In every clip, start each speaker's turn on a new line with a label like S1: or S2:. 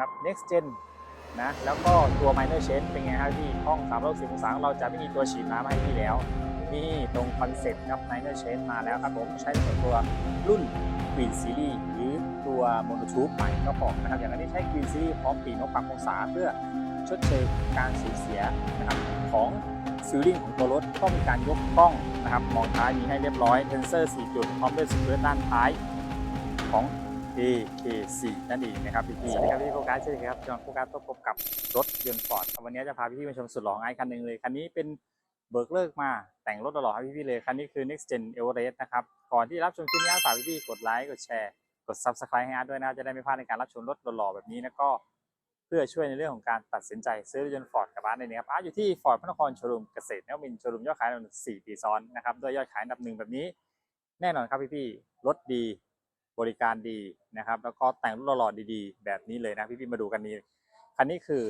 S1: นะครับ next gen นะแล้วก็ตัว minor change เป็นไงครับพี่ห้อง360องศาของเราจะไม่มีตัวฉีดน้ำให้พี่แล้ว นี่ตรงคอนเซ็ปต์ครับ minor change มาแล้วครับผมใช้ส่วนตัวรุ่น Green Series หรือตัว Monotube ใหม่ก็พอนะครับ อย่างนี้ใช้ Green Series พร้อมปีนกปรับองศาเพื่อชดเชยการสูญเสียนะครับของฟิลลิ่งของตัวรถก็มีการยกกล้องนะครับ มองท้ายมีให้เรียบร้อยเทนเซอร์ 4 จุด พร้อมด้วยสเกิร์ตด้านท้ายของ AK4 นั่นเองนะครับพี่ๆสวัสดีครับพี่โฟกัสใช่ไหมครับจอห์นโฟกัสต้องพบกับรถยนต์ฟอร์ดวันนี้จะพาพี่ๆมาชมสุดหล่อของไอ้คันหนึ่งเลย คันนี้เป็นเบิกเลิกมาแต่งรถหล่อๆให้พี่ๆเลย คันนี้คือ next gen Everest นะครับ ก่อนที่รับชมคลิปนี้ฝากพี่ๆกดไลค์กดแชร์ กด subscribe ให้อาร์ตด้วยนะจะได้ไม่พลาดในการรับชมรถหล่อๆแบบนี้แล้วก็เพื่อช่วยในเรื่องของการตัดสินใจซื้อรถยนต์ฟอร์ดกับอาร์ตในนี้ครับอาร์ตอยู่ที่ฟอร์ดพระนครโชว์รูมเกษตรนวมินทร์โชว์รูมยอดขายอันดับสี่ปีซ้อนนะครับด้วยยอดขายอันดับหนึ่งแบบนี้ แน่นอนครับพี่ๆรถดี บริการดีนะครับ แล้วก็แต่งรถหล่อๆดีๆ แบบนี้เลยนะพี่ๆมาดูกันนี้ คันนี้คือ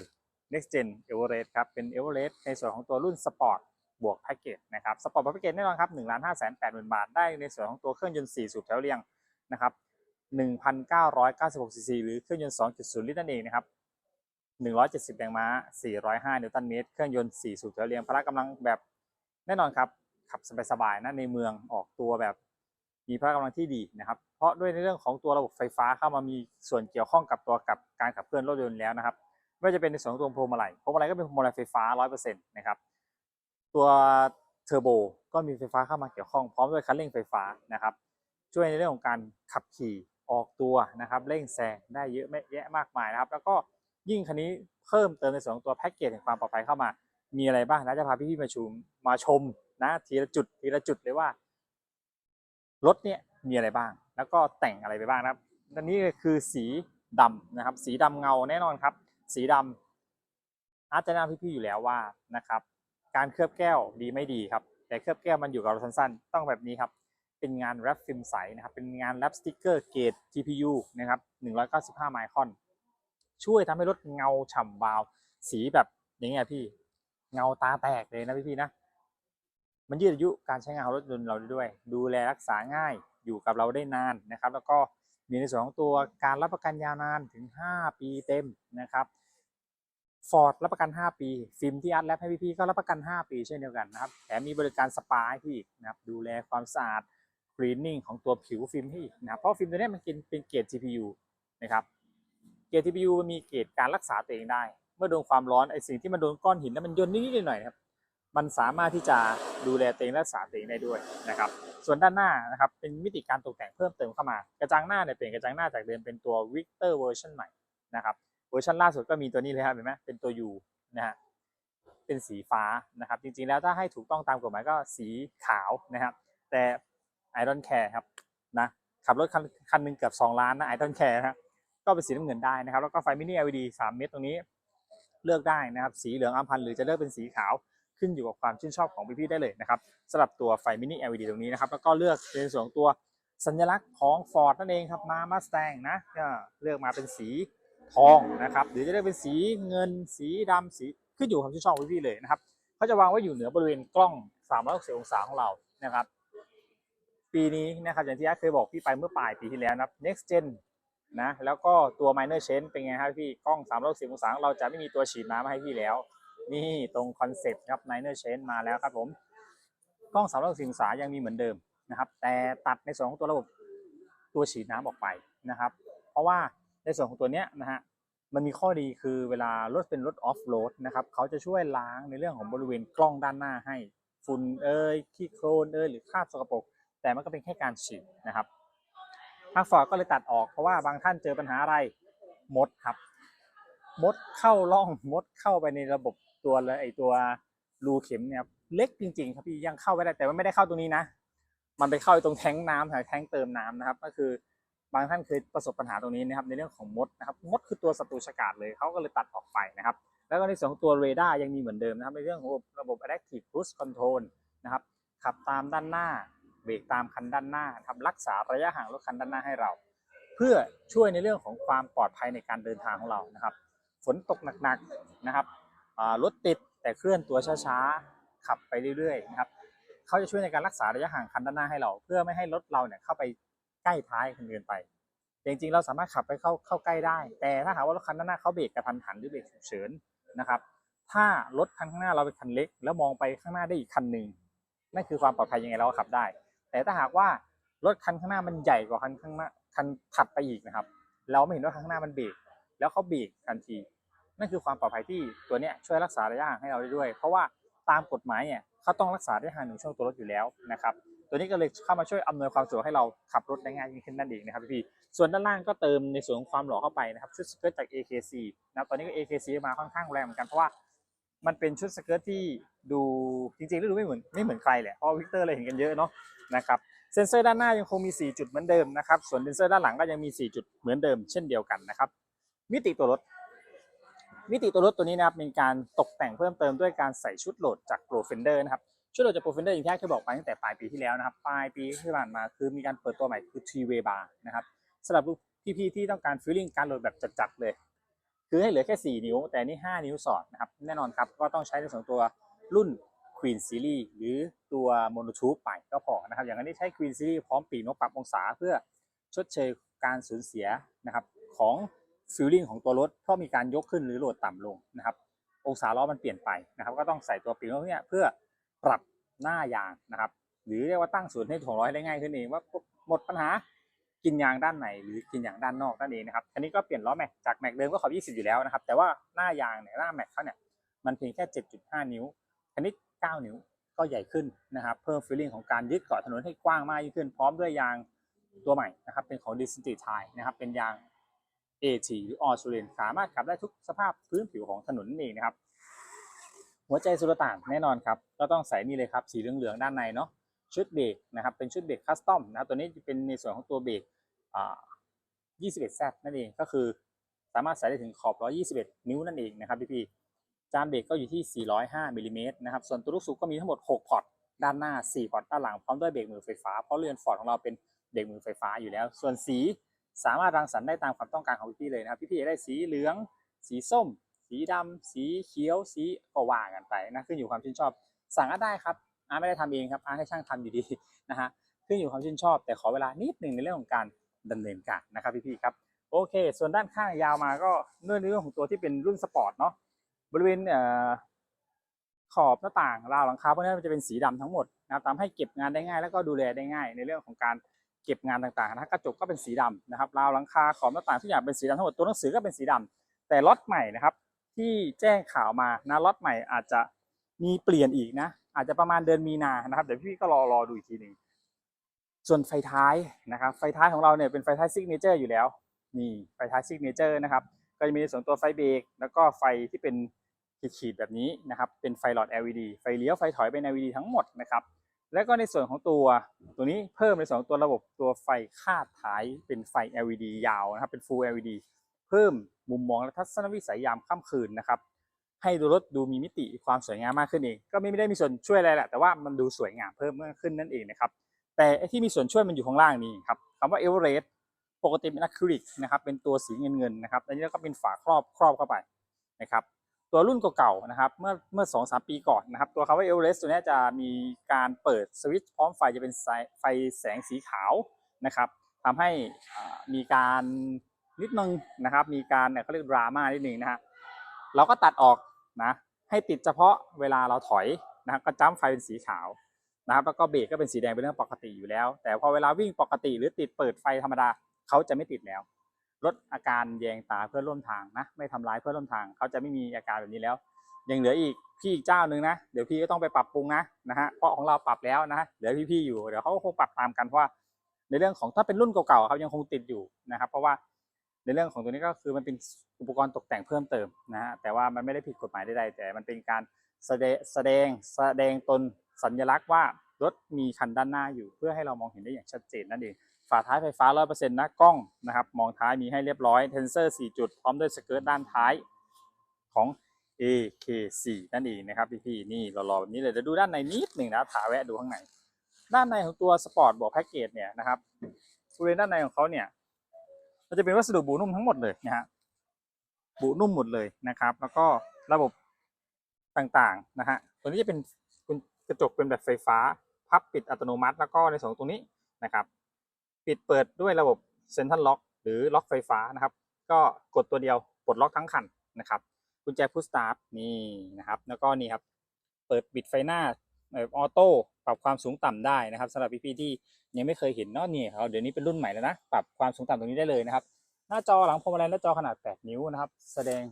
S1: next gen Everest ครับ เป็น Everest ในส่วนของตัวรุ่นสปอร์ตบวกแพ็กเกจนะครับสปอร์ตแพ็กเกจแน่นอนครับ1 5 8 0 0 0 0บาท ได้ในส่วนของตัวเครื่องยนต์4สูบแถวเรียงนะครับ1,996ซีซีหรือเครื่องยนต์2.0ลิตรนั่นเองนะครับ170แรงม้า405นิวตันเมตร เครื่องยนต์4สูบแถวเรียงพละกำลังแบบแน่นอนครับขับสบายๆนะในเมืองออกตัวแบบ มีพละกำลังที่ดีนะครับ เพราะด้วยในเรื่องของตัวระบบไฟฟ้าเข้ามามีส่วนเกี่ยวข้องกับตัวกับการขับเคลื่อนรถยนต์แล้วนะครับไม่ว่าจะเป็นในส่วนของตัวพวงมาลัยพวงมาลัยก็เป็นพวงมาลัยไฟฟ้า 100%นะครับตัวเทอร์โบก็มีไฟฟ้าเข้ามาเกี่ยวข้องพร้อมด้วยคันเร่งไฟฟ้านะครับ ช่วยในเรื่องของการขับขี่ออกตัวนะครับเร่งแซงได้เยอะแยะมากมายนะครับ แล้วก็ยิ่งคันนี้เพิ่มเติมในส่วนของตัวแพ็กเกจแห่งความปลอดภัยเข้ามา มีอะไรบ้างนะจะพาพี่ๆมาชมมาชมนะทีละจุดทีละจุดเลยว่า รถเนี่ยมีอะไรบ้าง แล้วก็แต่งอะไรไปบ้างนะครับอันนี้คือสีดำนะครับ สีดำเงาแน่นอนครับ สีดำอาร์ตจะแนะนำพี่ๆอยู่แล้วว่านะครับการเคลือบแก้วดีไม่ดีครับ แต่เคลือบแก้วมันอยู่กับเราสั้นๆ ต้องแบบนี้ครับ เป็นงานแรปฟิล์มใสนะครับ เป็นงานแรปสติกเกอร์เกรด GPU นะครับ 195 ไมครอน ช่วยทำให้รถเงาฉ่ำวาว สีแบบอย่างเงี้ยพี่ เงาตาแตกเลยนะพี่ๆนะ มันยืดอายุการใช้งานของรถยนต์เราได้ด้วย ดูแลรักษาง่ายอยู่กับเราได้นานนะครับ แล้วก็มีในส่วนของตัวการรับประกันยาวนานถึง 5 ปีเต็มนะครับฟอร์ดรับประกัน 5 ปี ฟิล์มที่อาร์ตแลบให้พี่ๆก็รับประกัน 5 ปีเช่นเดียวกันนะครับแถมมีบริการสปาให้พี่อีกนะครับดูแลความสะอาดกรีนนิ่งของตัวผิวฟิล์มให้นะเพราะฟิล์มตัวนี้มันกินเป็นเกรด GPU นะครับเกรด GPU มันมีเกรดการรักษาตัวเองได้ เมื่อโดนความร้อนไอสิ่งที่มันโดนก้อนหินแล้วมันย่นนิดๆหน่อยๆนะครับ มันสามารถที่จะดูแลตัวเองรักษาตัวเองได้ด้วยนะครับ ส่วนด้านหน้านะครับเป็นมิติการตกแต่งเพิ่มเติมเข้ามา กระจังหน้าเนี่ยเปลี่ยนกระจังหน้าจากเดิมเป็นตัว Victor เวอร์ชันใหม่นะครับเวอร์ชันล่าสุดก็มีตัวนี้เลยครับเห็นไหมเป็นตัว U นะฮะเป็นสีฟ้านะครับ จริงๆแล้วถ้าให้ถูกต้องตามกฎหมายก็สีขาวนะครับ แต่ I don't care ครับนะขับรถคันคันหนึ่งเกือบ2ล้านนะ I don't care นะก็เป็นสีน้ำเงินได้นะครับ แล้วก็ไฟมินิ LED 3 เมตรตรงนี้เลือกได้นะครับ สีเหลืองอัมพันธ์หรือจะเลือกเป็นสีขาว ขึ้นอยู่กับความชื่นชอบของพี่ๆได้เลยนะครับสำหรับตัวไฟมินิ LED ตรงนี้นะครับ แล้วก็เลือกในส่วนของตัวสัญลักษณ์ของ Ford นั่นเองครับมา Mustang นะเลือกมาเป็นสีทองนะครับหรือจะเลือกเป็นสีเงินสีดำสีขึ้นอยู่กับความชื่นชอบพี่ๆเลยนะครับเขาจะวางไว้อยู่เหนือบริเวณกล้อง 360 องศาของเรานะครับ ปีนี้นะครับอย่างที่อาเคยบอกพี่ไปเมื่อปลายปีที่แล้วนะ next gen นะแล้วก็ตัว minor change เป็นไงครับพี่กล้อง 360 องศาเราจะไม่มีตัวฉีดน้ำมาให้พี่แล้ว นี่ตรงคอนเซ็ปต์ครับ minor change มาแล้วครับผม กล้อง360องศายังมีเหมือนเดิมนะครับ แต่ตัดในส่วนของตัวระบบตัวฉีดน้ำออกไปนะครับ เพราะว่าในส่วนของตัวเนี้ยนะฮะมันมีข้อดีคือเวลารถเป็นรถออฟโรดนะครับเขาจะช่วยล้างในเรื่องของบริเวณกล้องด้านหน้าให้ฝุ่นเอ่ยขี้โคลนเอ่ยหรือคราบสกปรกแต่มันก็เป็นแค่การฉีดนะครับทางฟอร์ก็เลยตัดออกเพราะว่าบางท่านเจอปัญหาอะไรมดครับ มดเข้าร่องมดเข้าไปในระบบ ตัวเลยไอตัวรูเข็มเนี่ยเล็กจริง ๆ ครับพี่ยังเข้าไม่ได้แต่ว่าไม่ได้เข้าตรงนี้นะ มันไปเข้าตรงแท้งน้ำแถวแท้งเติมน้ำนะครับ ก็คือบางท่านเคยประสบปัญหาตรงนี้นะครับ ในเรื่องของมดนะครับมดคือตัวศัตรูฉกาจเลยเขาก็เลยตัดออกไปนะครับ แล้วก็ในส่วนของตัวเรดาร์ยังมีเหมือนเดิมนะครับ ในเรื่องของระบบ adaptive cruise control นะครับขับตามด้านหน้าเบรกตามคันด้านหน้าทำรักษาระยะห่างรถคันด้านหน้าให้เรา เพื่อช่วยในเรื่องของความปลอดภัยในการเดินทางของเรานะครับ ฝนตกหนักๆนะครับ รถติดแต่เคลื่อนตัวช้าๆ ขับไปเรื่อยๆนะครับเขาจะช่วยในการรักษาระยะห่างคันด้านหน้าให้เรา เพื่อไม่ให้รถเราเนี่ยเข้าไปใกล้ท้ายคนอื่นไปจริงๆ เราสามารถขับไปเข้าเข้าใกล้ได้ แต่ถ้าหากว่ารถคันด้านหน้าเขาเบรกกระทันหันหรือเบรกฉุกเฉินนะครับถ้ารถคันข้างหน้าเราเป็นคันเล็ก แล้วมองไปข้างหน้าได้อีกคันหนึ่งนั่นคือความปลอดภัยยังไงเราก็ขับได้ แต่ถ้าหากว่ารถคันข้างหน้ามันใหญ่กว่าคันข้างหน้าคันถัดไปอีกนะครับ เราไม่เห็นว่าคันข้างหน้ามันเบรกแล้วเขาเบรกทันที นั่นคือความปลอดภัยที่ตัวเนี้ยช่วยรักษาระยะห่างให้เราได้ด้วย เพราะว่าตามกฎหมายเนี่ยเขาต้องรักษาระยะห่างหนึ่งช่วงตัวรถอยู่แล้วนะครับตัวนี้ก็เลยเข้ามาช่วยอำนวยความสะดวกให้เราขับรถได้ง่ายยิ่งขึ้นนั่นเองนะครับพี่ส่วนด้านล่างก็เติมในส่วนของความหล่อเข้าไปนะครับชุดสเกิร์ตจาก AKC นะตอนนี้ก็ AKC มาค่อนข้างแรงเหมือนกันเพราะว่ามันเป็นชุดสเกิร์ตที่ดูจริงๆแล้วดูไม่เหมือนไม่เหมือนใครแหละเพราะวิกเตอร์เลยเห็นกันเยอะเนาะนะครับเซนเซอร์ด้านหน้ายังคงมี 4 จุดเหมือนเดิมนะครับส่วนเซนเซอร์ด้านหลังก็ยังมี 4 จุดเหมือนเดิมเช่นเดียวกันนะครับมิติตัวรถ มิติตัวรถตัวนี้นะครับเป็นการตกแต่งเพิ่มเติมด้วยการใส่ชุดโหลดจาก Pro Fender นะครับชุดโหลดจาก Pro Fender อย่างที่เคยบอกไปตั้งแต่ปลายปีที่แล้วนะครับปลายปีที่ผ่านมาคือมีการเปิดตัวใหม่คือ Three Way Bar นะครับสำหรับพี่ๆที่ต้องการฟีลลิ่งการโหลดแบบจัดๆเลย คือให้เหลือแค่ 4 นิ้ว แต่นี่ 5 นิ้วสอดนะครับแน่นอนครับก็ต้องใช้ในส่วนตัวรุ่น Queen Series หรือตัว Monotube ไปก็พอนะครับอย่างนี้ใช้ Queen Series พร้อมปีนกปรับองศาเพื่อชดเชยการสูญเสียนะครับของ ฟิลลิ่งของตัวรถเพราะมีการยกขึ้นหรือโหลดต่ำลงนะครับ องศาล้อมันเปลี่ยนไปนะครับ ก็ต้องใส่ตัวปีกนกเนี่ยเพื่อปรับหน้ายางนะครับ หรือเรียกว่าตั้งศูนย์ให้ถ่วงล้อให้ได้ง่ายขึ้นเองว่าหมดปัญหากินยางด้านในหรือกินยางด้านนอกนั่นเองนะครับอันนี้ก็เปลี่ยนล้อแม็กจากแม็กเดิมก็ขอบ20 อยู่แล้วนะครับ แต่ว่าหน้ายางเนี่ยหน้าแม็กเขาเนี่ยมันเพียงแค่ 7.5 นิ้วอันนี้ 9 นิ้วก็ใหญ่ขึ้นนะครับ เพิ่มฟีลลิ่งของการยึดเกาะถนนให้กว้างมากยิ่งขึ้น พร้อมด้วยยางตัวใหม่นะครับ เป็นของ d i s t i n c t i นะครับ เป็นยาง AT หรือ All Terrain สามารถขับได้ทุกสภาพพื้นผิวของถนนนั่นะครับ หัวใจสุดต่างแน่นอนครับ ก็ต้องใส่นี่เลยครับ สีเหลืองๆด้านในเนาะชุดเบรกนะครับ เป็นชุดเบรกคัสตอมนะครับตัวนี้จะเป็นในส่วนของตัวเบรก 21Z นั่นเองก็คือสามารถใส่ได้ถึงขอบ 121 นิ้วนั่นเองนะครับพี่ๆจานเบรกก็อยู่ที่ 405มิลลิเมตรนะครับ ส่วนตัวลูกสูบก็มีทั้งหมด 6 พอร์ตด้านหน้า 4 พอร์ตด้านหลังพร้อมด้วยเบรกมือไฟฟ้า เพราะเรือนฟอร์ดของเราเป็นเบรกมือไฟฟ้าอยู่แล้ว ส่วนสี สามารถรังสรรค์ได้ตามความต้องการของพี่ๆเลยนะครับพี่ๆอยากได้สีเหลือง สีส้ม สีดำสีเขียว สีก็ว่ากันไปนะขึ้นอยู่ความชื่นชอบ สั่งก็ได้ครับอาร์ตไม่ได้ทำเองครับอาร์ตให้ช่างทำอยู่ดีนะฮะขึ้นอยู่ความชื่นชอบ แต่ขอเวลานิดหนึ่งในเรื่องของการดำเนินการนะครับพี่ๆครับโอเค ส่วนด้านข้างยาวมาก็เนื่องในเรื่องของตัวที่เป็นรุ่นสปอร์ตเนาะบริเวณเอ่อขอบหน้าต่างราวหลังคาพวกนี้มันจะเป็นสีดำทั้งหมดนะครับทำให้เก็บงานได้ง่าย แล้วก็ดูแลได้ง่ายในเรื่องของการ เก็บงานต่างๆนะกระจกก็เป็นสีดำนะครับราวหลังคาขอบหน้าต่างทุกอย่างเป็นสีดำทั้งหมดตัวหนังสือก็เป็นสีดำแต่ล็อตใหม่นะครับ ที่แจ้งข่าวมานะล็อตใหม่อาจจะมีเปลี่ยนอีกนะ อาจจะประมาณเดือนมีนานะครับเดี๋ยวพี่ก็รอรอดูอีกทีหนึ่งส่วนไฟท้ายนะครับไฟท้ายของเราเนี่ยเป็นไฟท้ายซิกเนเจอร์อยู่แล้วนี่ไฟท้ายซิกเนเจอร์นะครับก็จะมีส่วนตัวไฟเบรกแล้วก็ไฟที่เป็นขีดๆแบบนี้นะครับเป็นไฟหลอด LED ไฟเลี้ยวไฟถอยเป็น LED ทั้งหมดนะครับ แล้วก็ในส่วนของตัวตัวนี้เพิ่มในส่วนของตัวระบบตัวไฟคาดท้ายเป็นไฟ LED ยาวนะครับเป็น Full LED เพิ่มมุมมองและทัศนวิสัยยามค่ำคืนนะครับให้ดูรถดูมีมิติความสวยงามมากขึ้นเอง ก็ไม่ได้มีส่วนช่วยอะไรแหละแต่ว่ามันดูสวยงามเพิ่มมากขึ้นนั่นเองนะครับแต่ที่มีส่วนช่วยมันอยู่ข้างล่างนี้ครับคำว่าเอเวอเรสต์ปกติเป็นอะคริลิกนะครับเป็นตัวสีเงินเงินนะครับอันนี้ก็เป็นฝาครอบครอบเข้าไปนะครับ ตัวรุ่นเก่าๆนะครับเมื่อเมื่อสองสามปีก่อนนะครับ ตัวคำว่าเอเวอเรสตัวนี้จะมีการเปิดสวิตช์พร้อมไฟจะเป็นไฟแสงสีขาวนะครับทำให้มีการนิดนึงนะครับ มีการเนี่ยเขาเรียกดราม่านิดนึงนะฮะเราก็ตัดออกนะให้ติดเฉพาะเวลาเราถอยนะครับก็จ้ำไฟเป็นสีขาวนะครับแล้วก็เบรกก็เป็นสีแดงเป็นเรื่องปกติอยู่แล้ว แต่พอเวลาวิ่งปกติหรือติดเปิดไฟธรรมดาเขาจะไม่ติดแล้ว ลดอาการแยงตาเพื่อนร่วมทางนะ ไม่ทำร้ายเพื่อนร่วมทางเขาจะไม่มีอาการแบบนี้แล้ว ยังเหลืออีกพี่อีกเจ้าหนึ่งนะ เดี๋ยวพี่ก็ต้องไปปรับปรุงนะนะฮะเพราะของเราปรับแล้วนะเหลือพี่ๆอยู่เดี๋ยวเขาก็คงปรับตามกันเพราะว่าในเรื่องของถ้าเป็นรุ่นเก่าๆเขายังคงติดอยู่นะครับ เพราะว่าในเรื่องของตัวนี้ก็คือมันเป็นอุปกรณ์ตกแต่งเพิ่มเติมนะฮะแต่ว่ามันไม่ได้ผิดกฎหมายใดๆแต่มันเป็นการแสดงแสดงแสดงตนสัญลักษณ์ว่ารถมีคันด้านหน้าอยู่เพื่อให้เรามองเห็นได้อย่างชัดเจนนั่นเอง ฝาท้ายไฟฟ้า 100%นะกล้องนะครับ มองท้ายมีให้เรียบร้อยเทนเซอร์ 4 จุด พร้อมด้วยสเกิร์ตด้านท้ายของ AK4 นั่นเองนะครับพี่ๆนี่รอๆแบบนี้เลยเดี๋ยวดูด้านในนิดหนึ่งนะถาแวะดูข้างในด้านในของตัวสปอร์ตบอกแพ็กเกจเนี่ยนะครับบริเวณด้านในของเขาเนี่ยมันจะเป็นวัสดุบูนุ่มทั้งหมดเลยนะฮะบูนุ่มหมดเลยนะครับ แล้วก็ระบบต่างๆนะฮะตัวนี้จะเป็นกระจกเป็นแบบไฟฟ้า พับปิดอัตโนมัติ แล้วก็ในส่วนตรงนี้นะครับ ปิดเปิดด้วยระบบเซ็นทรัลล็อกหรือล็อกไฟฟ้านะครับ ก็กดตัวเดียวปลดล็อกทั้งคันนะครับกุญแจพุชสตาร์ทนี่นะครับ แล้วก็นี่ครับเปิดปิดไฟหน้าแบบออโต้ปรับความสูงต่ำได้นะครับสำหรับพี่ๆที่ยังไม่เคยเห็นเนาะนี่เขาเดี๋ยวนี้เป็นรุ่นใหม่แล้วนะปรับความสูงต่ำตรงนี้ได้เลยนะครับ หน้าจอหลังพวงมาลัยหน้าจอขนาด 8 นิ้วนะครับ แสดง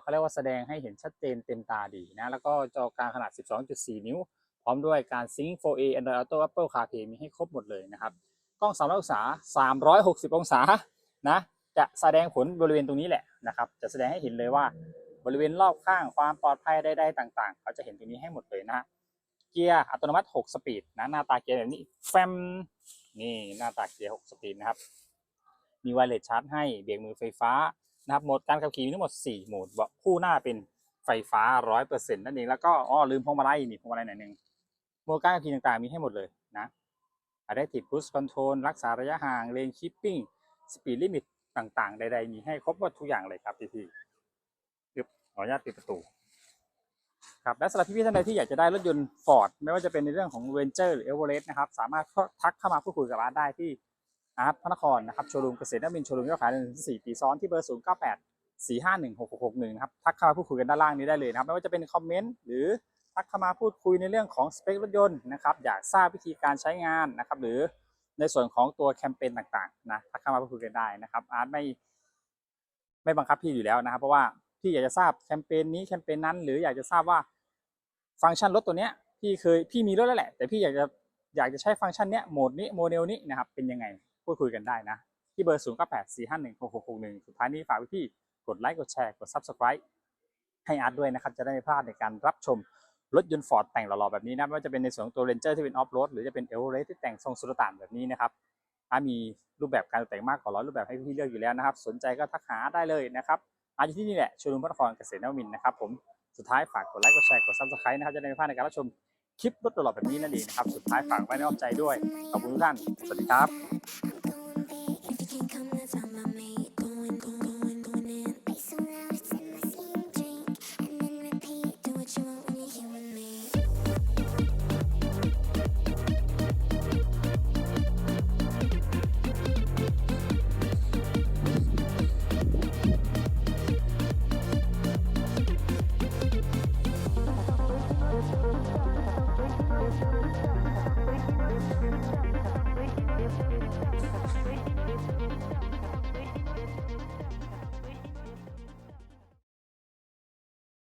S1: เขาเรียกว่าแสดงให้เห็นชัดเจนเต็มตาดีนะแล้วก็จอกลางขนาด 12.4 นิ้ว พร้อมด้วยการ Sync 4A Android Auto Apple CarPlay มีให้ครบหมดเลยนะครับ กล้อง300องศา360 องศานะจะแสดงผลบริเวณตรงนี้แหละนะครับ จะแสดงให้เห็นเลยว่าบริเวณรอบข้างความปลอดภัยใดๆต่าง ๆ เขาจะเห็นตรงนี้ให้หมดเลยนะฮะเกียร์อัตโนมัติ 6 สปีดนะหน้าตาเกียร์แบบนี้แฟมนี่หน้าตาเกียร์ 6 สปีดนะครับ มีไวเลสชาร์จให้เบรกมือไฟฟ้านะครับโหมดการขับขี่มีทั้งหมด 4 โหมดเบาคู่หน้าเป็นไฟฟ้า 100%นั่นเองแล้วก็อ๋อลืมพวงมาลัยนี่พวงมาลัยหน่อยหนึงโหมดการขับขี่ต่างๆมีให้หมดเลยนะ Adaptive Cruise Control รักษาระยะห่าง Lane Keeping Speed Limit ต่างๆ ใด ๆ มีให้ครบหมดทุกอย่างเลยครับพี่ๆขออนุญาตปิดประตู ครับ และสำหรับพี่ๆท่านใดที่อยากจะได้รถยนต์ Ford ไม่ว่าจะเป็นในเรื่องของ Ranger หรือ Everest นะครับ สามารถทักเข้ามาพูดคุยกับอาร์ตได้ที่อาร์ตพระนครนะครับ โชว์รูมเกษตรนวมินโชว์รูมยอดขายหนึ่งสี่ปีซ้อนที่เบอร์0 9 8 4 5 1 6 6 6 1นะครับ ทักเข้ามาพูดคุยกันด้านล่างนี้ได้เลยนะครับ ไม่ว่าจะเป็นคอมเมนต์หรือ ทักเข้ามาพูดคุยในเรื่องของสเปครถยนต์นะครับอยากทราบวิธีการใช้งานนะครับหรือในส่วนของตัวแคมเปญต่างๆนะทักเข้ามาพูดคุยกันได้นะครับอาร์ตไม่ไม่บังคับพี่อยู่แล้วนะครับ เพราะว่าพี่อยากจะทราบแคมเปญนี้แคมเปญนั้น หรืออยากจะทราบว่าฟังก์ชันรถตัวเนี้ยพี่เคยพี่มีรถแล้วแหละ แต่พี่อยากจะอยากจะใช้ฟังก์ชันเนี้ยโหมดนี้โมเดลนี้นะครับเป็นยังไงพูดคุยกันได้นะ ที่เบอร์ 0 9 8 4 5 1 6 6 6 1 สุดท้ายนี้ฝากพี่กดไลค์กดแชร์กด Subscribe ให้อาร์ตด้วยนะครับ จะได้ไม่พลาดในการรับชม รถยนต์ฟอร์ดแต่งหล่อๆแบบนี้นะไม่ว่าจะเป็นในส่วนของตัวเรนเจอร์ที่เป็นออฟโรดหรือจะเป็นเอเวอเรสที่แต่งทรงสุลต่านแบบนี้นะครับอามีรูปแบบการแต่งมากกว่าร้อยรูปแบบให้พี่เลือกอยู่แล้วนะครับ สนใจก็ทักหาได้เลยนะครับอาอยู่ที่นี่แหละชว์รูมพระนครเกษตรนวมินนะครับผมสุดท้ายฝากกดไลค์กดแชร์กด subscribe นะครับจะได้ไม่พลาดในการรับชมคลิปรถตลอดแบบนี้นั่นเองนะครับสุดท้ายฝากไว้ในอ้อมใจด้วยขอบคุณทุกท่านสวัสดีครับ